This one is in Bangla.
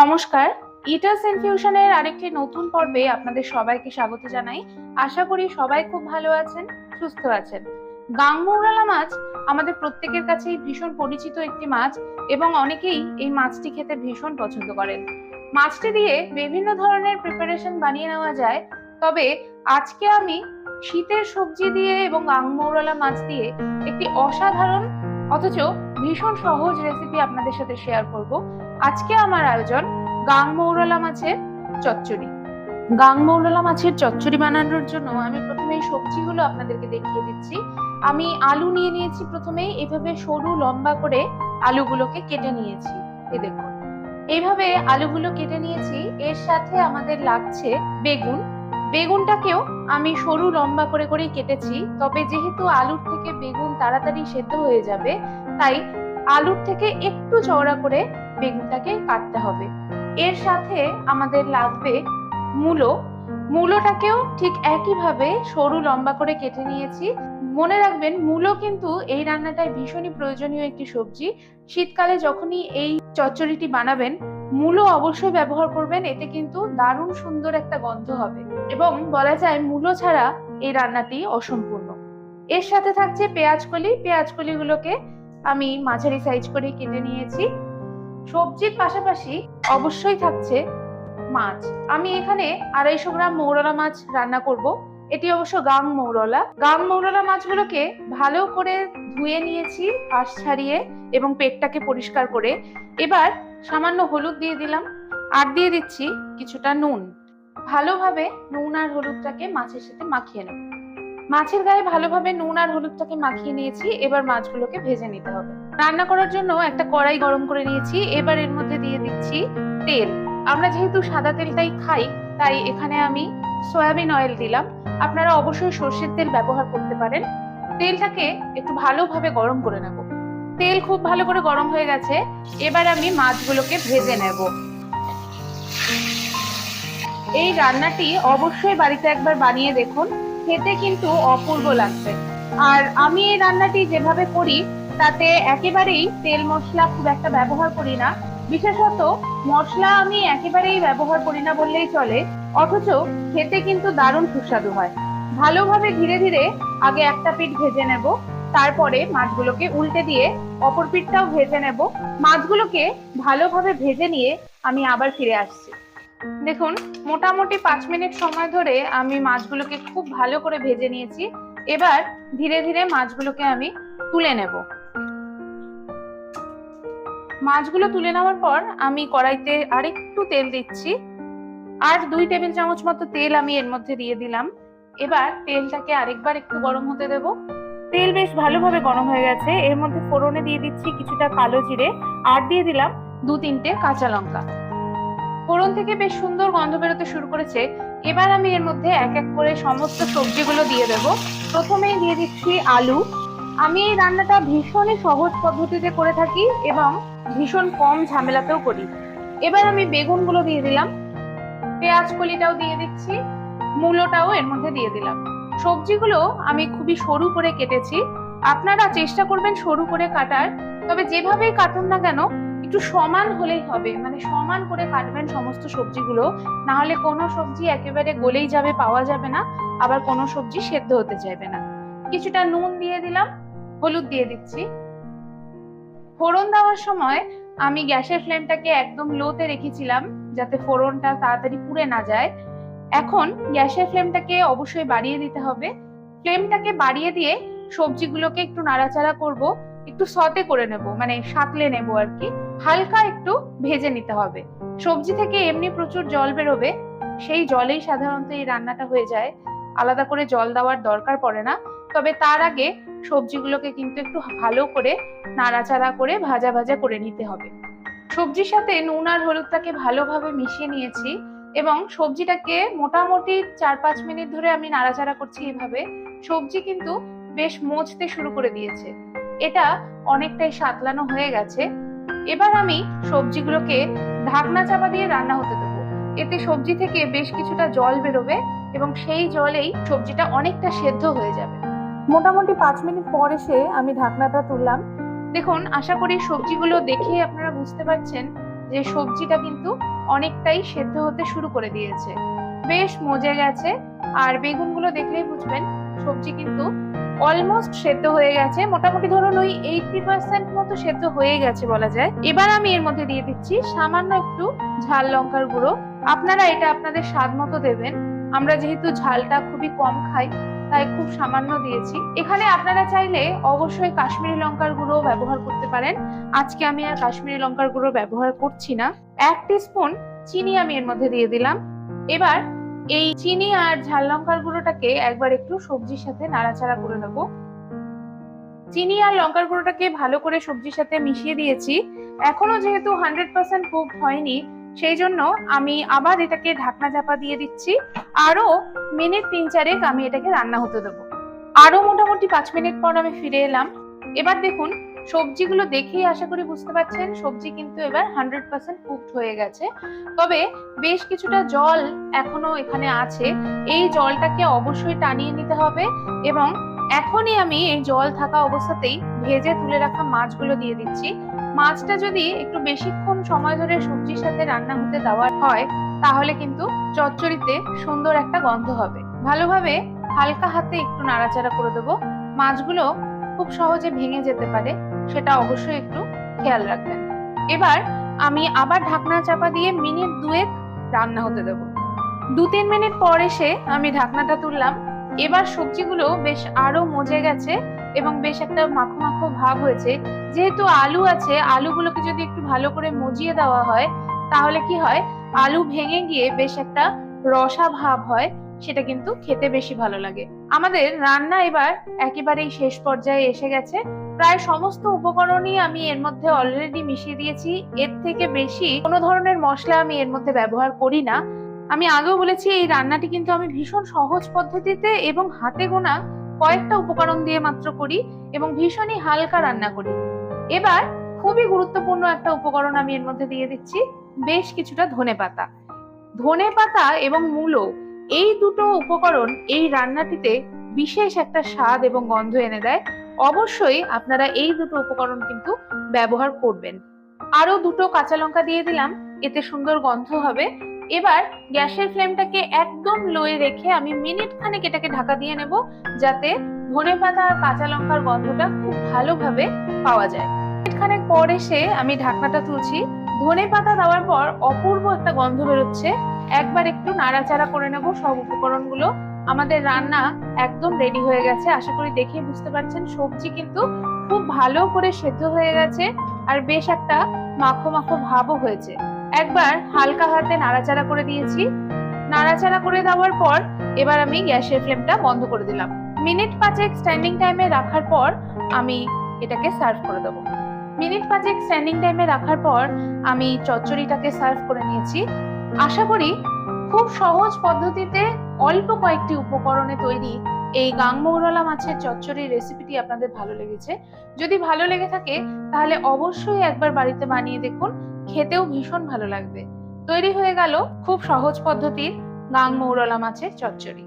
নমস্কার ইটাস ইনফিউশনের আরেকটি নতুন পর্বে আপনাদের সবাইকে স্বাগত জানাই। আশা করি সবাই খুব ভালো আছেন, সুস্থ আছেন। গাংমৌরালা মাছ আমাদের প্রত্যেকের কাছেই ভীষণ পরিচিত একটি মাছ এবং অনেকেই এই মাছটি খেতে ভীষণ পছন্দ করেন। মাছটি দিয়ে বিভিন্ন ধরনের প্রিপারেশন বানিয়ে নেওয়া যায়, তবে আজকে আমি শীতের সবজি দিয়ে এবং গাংমৌরালা মাছ দিয়ে একটি অসাধারণ, অথচ ভীষণ সহজ রেসিপি আপনাদের সাথে শেয়ার করব। আজকে আমার আয়োজন গাং মৌরলা মাছের চচ্চড়ি। গাং মৌরলা মাছের চচ্চড়ি বানানোর জন্য আমি প্রথমে এই সবজিগুলো আপনাদেরকে দেখিয়ে দিচ্ছি। আমি আলু নিয়ে নিয়েছি প্রথমেই এভাবে সরু লম্বা করে আলুগুলোকে কেটে নিয়েছি এই দেখুন। এইভাবে আলুগুলো কেটে নিয়েছি, এর সাথে আমাদের লাগছে বেগুন। বেগুনটাকেও আমি সরু লম্বা করে করেই কেটেছি, তবে যেহেতু আলুর থেকে বেগুন তাড়াতাড়ি সেদ্ধ হয়ে যাবে তাই আলুর থেকে একটু চওড়া করে বেগুনটাকে কাটতে হবে। এর সাথে আমাদের লাগবে মূলো। মূলোটাকেও ঠিক একইভাবে সরু লম্বা করে কেটে নিয়েছি। মনে রাখবেন, মূলো কিন্তু এই রান্নাটায় ভীষণই প্রয়োজনীয় একটি সবজি। শীতকালে যখনই এই চচ্চড়িটি বানাবেন, মূলো অবশ্যই ব্যবহার করবেন, এতে কিন্তু দারুণ সুন্দর একটা গন্ধ হবে। এবং বলা যায়, মূলো ছাড়া এই রান্নাটি অসম্পূর্ণ। এর সাথে থাকছে পেঁয়াজ কলি পেঁয়াজ কলিগুলোকে আমি মাঝারি সাইজ করে কেটে নিয়েছি। সবজির পাশাপাশি অবশ্যই থাকছে মাছ। আমি এখানে আড়াইশো গ্রাম মৌরলা মাছ রান্না করব। এটি অবশ্য গাং মৌরলা। গাং মৌরলা মাছগুলোকে ভালো করে ধুয়ে নিয়েছি আঁশ ছাড়িয়ে এবং পেটটাকে পরিষ্কার করে। এবার সামান্য হলুদ দিয়ে দিলাম আর দিয়ে দিচ্ছি কিছুটা নুন। ভালোভাবে নুন আর হলুদটাকে মাছের সাথে মাখিয়ে নেব। মাছের গায়ে ভালোভাবে নুন আর হলুদটাকে মাখিয়ে নিয়েছি, এবার মাছগুলোকে ভেজে নিতে হবে। রান্না করার জন্য একটা কড়াই গরম করে নিয়েছি, এবার এর মধ্যে দিয়ে দিচ্ছি তেল। আমরা যেহেতু সাদা তেলটাই খাই, তাই এখানে আমি সয়াবিন অয়েল দিলাম। আপনারা অবশ্যই সর্ষের তেল ব্যবহার করতে পারেন। তেলটাকে একটু ভালোভাবে গরম করে নেব। তেল খুব ভালো করে গরম হয়ে গেছে, এবার আমি মাছগুলোকে ভেজে নেব। এই রান্নাটি অবশ্যই বাড়িতে একবার বানিয়ে দেখুন। খেতে কিন্তু অপূর্ব লাগবে আর আমি এই রান্নাটি যেভাবে করি, তাতে একেবারেই তেল মশলা খুব একটা ব্যবহার করি না। বিশেষত মশলা আমি একেবারেই ব্যবহার করি না বললেই চলে, অথচ খেতে কিন্তু দারুণ সুস্বাদু হয়। ভালোভাবে ধীরে ধীরে আগে একটা পিঠ ভেজে নেব, তারপরে মাছগুলোকে উল্টে দিয়ে অপর পিঠটাও ভেজে নেব। মাছগুলোকে ভালোভাবে ভেজে নিয়ে আমি আবার ফিরে আসছি। দেখুন, মোটামুটি পাঁচ মিনিট সময় ধরে আমি মাছগুলোকে খুব ভালো করে ভেজে নিয়েছি। এবার ধীরে ধীরে মাছগুলোকে আমি তুলে নেব। মাছগুলো তুলে নেওয়ার পর আমি কড়াইতে আরেকটু তেল দিচ্ছি। আর দুই টেবিল চামচ মতো তেল আমি এর মধ্যে দিয়ে দিলাম। এবার তেলটাকে আরেকবার একটু গরম হতে দেব। তেল বেশ ভালোভাবে গরম হয়ে গেছে। এর মধ্যে ফোড়নে দিয়ে দিচ্ছি কিছুটা কালো জিরে। আর দিয়ে দিলাম দু তিনটে কাঁচা লঙ্কা। ফোড়ন থেকে বেশ সুন্দর গন্ধ বেরোতে শুরু করেছে। এবার আমি এর মধ্যে এক এক করে সমস্ত সবজিগুলো দিয়ে দেব। প্রথমেই দিয়ে দিচ্ছি আলু। আমি এই রান্নাটা ভীষণই সহজ পদ্ধতিতে করে থাকি এবং ভীষণ কম ঝামেলাতেও করি। এবার আমি বেগুনগুলো দিয়ে দিলাম। পেঁয়াজ কলিটাও দিয়ে দিচ্ছি। মূলোটাও এর মধ্যে দিয়ে দিলাম। সবজিগুলো আমি খুবই সরু করে কেটেছি। আপনারা চেষ্টা করবেন সরু করে কাটার। তবে যেভাবেই কাটুন না কেন একটু সমান হলেই হবে। মানে সমান করে কাটবেন সমস্ত সবজিগুলো না হলে কোনো সবজি একেবারে গলেই যাবে, পাওয়া যাবে না, আবার কোনো সবজি সেদ্ধ হতে চাইবে না। কিছুটা নুন দিয়ে দিলাম, হলুদ দিয়ে দিচ্ছি। ফোড়ন দেওয়ার সময় আমি গ্যাসের ফ্লেমটাকে একদম লোতে রেখেছিলাম, যাতে ফোড়নটা তাড়াতাড়ি পুড়ে না যায়। এখন গ্যাসের ফ্লেমটাকে অবশ্যই বাড়িয়ে দিতে হবে। ফ্লেমটাকে বাড়িয়ে দিয়ে সবজিগুলোকে একটু নাড়াচাড়া করব। একটু সতে করে নেব মানে সাতলে নেব আর কি। হালকা একটু ভেজে নিতে হবে। সবজি থেকে এমনি প্রচুর জল বেরোবে, সেই জলেই সাধারণত এই রান্নাটা হয়ে যায়। আলাদা করে জল দেওয়ার দরকার পড়ে না, তবে তার আগে সবজিগুলোকে কিন্তু একটু ভালো করে নাড়াচাড়া করে ভাজা ভাজা করে নিতে হবে। সবজির সাথে নুন আর হলুদটাকে ভালোভাবে মিশিয়ে নিয়েছি এবং সবজিটাকে মোটামুটি চার পাঁচ মিনিট ধরে আমি নাড়াচাড়া করছি এভাবে। সবজি কিন্তু বেশ মজতে শুরু করে দিয়েছে। এটা অনেকটাই সাতলানো হয়ে গেছে। এবার আমি সবজিগুলোকে ঢাকনা চাপা দিয়ে রান্না হতে দেবো। এতে সবজি থেকে বেশ কিছুটা জল বেরোবে এবং সেই জলেই সবজিটা অনেকটা সেদ্ধ হয়ে যাবে। মোটামুটি পাঁচ মিনিট পর এসে আমি ঢাকনাটা তুললাম। দেখুন, আশা করি সবজিগুলো দেখে আপনারা বুঝতে পারছেন যে সবজিটা কিন্তু অনেকটাই সেদ্ধ হতে শুরু করে দিয়েছে। বেশ মজে গেছে। আর বেগুনগুলো দেখলেই বুঝবেন, সবজি কিন্তু অলমোস্ট সেদ্ধ হয়ে গেছে। মোটামুটি ধরুন ওই এইটটি পার্সেন্ট মতো সেদ্ধ হয়ে গেছে বলা যায়। এবার আমি এর মধ্যে দিয়ে দিচ্ছি সামান্য একটু ঝাল লঙ্কার গুঁড়ো। আপনারা এটা আপনাদের স্বাদ মতো দেবেন। আমরা যেহেতু ঝালটা খুবই কম খাই, তাই খুব সামান্য দিয়েছি। এখানে আপনারা চাইলে অবশ্যই কাশ্মীরি লঙ্কার গুঁড়ো ব্যবহার করতে পারেন। আজকে আমি আর কাশ্মীরি লঙ্কার গুঁড়ো ব্যবহার করছি না। এক স্পুন চিনি আমি এর মধ্যে দিয়ে দিলাম। এবার এই চিনি আর ঝাল লঙ্কার গুঁড়োটাকে একবার একটু সবজির সাথে নাড়াচাড়া করে নেব। চিনি আর লঙ্কার গুঁড়োটাকে ভালো করে সবজির সাথে মিশিয়ে দিয়েছি। এখনও যেহেতু হান্ড্রেড পার্সেন্ট কুক হয়নি, সেই জন্য আমি আবার এটাকে ঢাকনা চাপা দিয়ে দিচ্ছি। আরও মিনিট তিন চারেক আমি এটাকে রান্না হতে দেবো। আরও মোটামুটি পাঁচ মিনিট পর আমি ফিরে এলাম। এবার দেখুন সবজিগুলো দেখেই আশা করি বুঝতে পারছেন, সবজি কিন্তু এবার হান্ড্রেড পার্সেন্ট কুকড হয়ে গেছে। তবে বেশ কিছুটা জল এখনও এখানে আছে। এই জলটাকে অবশ্যই টানিয়ে নিতে হবে এবং এখনই আমি এই জল থাকা অবস্থাতেই ভেজে তুলে রাখা মাছগুলো দিয়ে দিচ্ছি। মাছটা যদি একটু বেশিক্ষণ সময় ধরে সবজির সাথে রান্না হতে দেওয়া হয়, তাহলে কিন্তু চচ্চড়িতে সুন্দর একটা গন্ধ হবে। ভালোভাবে হালকা হাতে একটু নাড়াচাড়া করে দেবো। মাছগুলো খুব সহজে ভেঙে যেতে পারে। সেটা অবশ্যই একটু খেয়াল রাখবেন। এবার আমি আবার ঢাকনা চাপা দিয়ে মিনিট দুয়েক রান্না হতে দেব। দু তিন মিনিট পর এসে আমি ঢাকনাটা তুললাম। এবার সবজিগুলো বেশ আরও মজে গেছে এবং বেশ একটা মাখো মাখো ভাব হয়েছে। যেহেতু আলু আছে, আলুগুলোকে যদি একটু ভালো করে মজিয়ে দেওয়া হয়, তাহলে কি হয়? আলু ভেঙে গিয়ে বেশ একটা রসা ভাব হয়, সেটা কিন্তু খেতে বেশি ভালো লাগে। আমাদের রান্না এবার একেবারেই শেষ পর্যায়ে এসে গেছে। প্রায় সমস্ত উপকরণই আমি এর মধ্যে অলরেডি মিশিয়ে দিয়েছি। এর থেকে বেশি কোনো ধরনের মশলা আমি এর মধ্যে ব্যবহার করি না। আমি আগেও বলেছি, এই রান্নাটি কিন্তু আমি ভীষণ সহজ পদ্ধতিতে এবং হাতে গোনা কয়েকটা উপকরণ দিয়ে মাত্র করি এবং ভীষণই হালকা রান্না করি। এবার খুবই গুরুত্বপূর্ণ একটা উপকরণ আমি এর মধ্যে দিয়ে দিচ্ছি, বেশ কিছুটা ধনে পাতা। ধনে পাতা এবং মূলো, এই দুটো উপকরণ এই রান্নাটিতে বিশেষ একটা স্বাদ এবং গন্ধ এনে দেয়। অবশ্যই আপনারা এই দুটো উপকরণ কিন্তু ব্যবহার করবেন। আরও দুটো কাঁচা লঙ্কা দিয়ে দিলাম, এতে সুন্দর গন্ধ হবে। এবার গ্যাসের ফ্লেমটাকে একদম লোয়ে রেখে আমি মিনিট খানেক এটাকে ঢাকা দিয়ে নেব, যাতে ধনে পাতা আর কাঁচা লঙ্কার গন্ধটা খুব ভালোভাবে পাওয়া যায়। মিনিট খানেক পর এসে আমি ঢাকনাটা তুলছি। ধনে পাতা দেওয়ার পর অপূর্ব একটা গন্ধ বেরোচ্ছে। একবার একটু নাড়াচাড়া করে নেব সব উপকরণগুলো। আমাদের রান্না একদম রেডি হয়ে গেছে। আশা করি দেখে বুঝতে পারছেন, সবজি কিন্তু খুব ভালো করে সেদ্ধ হয়ে গেছে আর বেশ একটা মাখো মাখো ভাবও হয়েছে। একবার হালকা হাতে নাড়াচাড়া করে দিয়েছি। নাড়াচাড়া করে দেওয়ার পর এবার আমি গ্যাসের ফ্লেমটা বন্ধ করে দিলাম। মিনিট পাঁচেক স্ট্যান্ডিং টাইমে রাখার পর আমি এটাকে সার্ভ করে দেবো। মিনিট পাঁচেক স্ট্যান্ডিং টাইমে রাখার পর আমি চচ্চড়িটাকে সার্ভ করে নিয়েছি। আশা করি খুব সহজ পদ্ধতিতে অল্প কয়েকটি উপকরণে তৈরি এই গাংমৌরলা মাছের চচ্চড়ির রেসিপিটি আপনাদের ভালো লেগেছে। যদি ভালো লেগে থাকে, তাহলে অবশ্যই একবার বাড়িতে বানিয়ে দেখুন, খেতেও ভীষণ ভালো লাগবে। তৈরি হয়ে গেল খুব সহজ পদ্ধতির গাংমৌরলা মাছের চচ্চড়ি।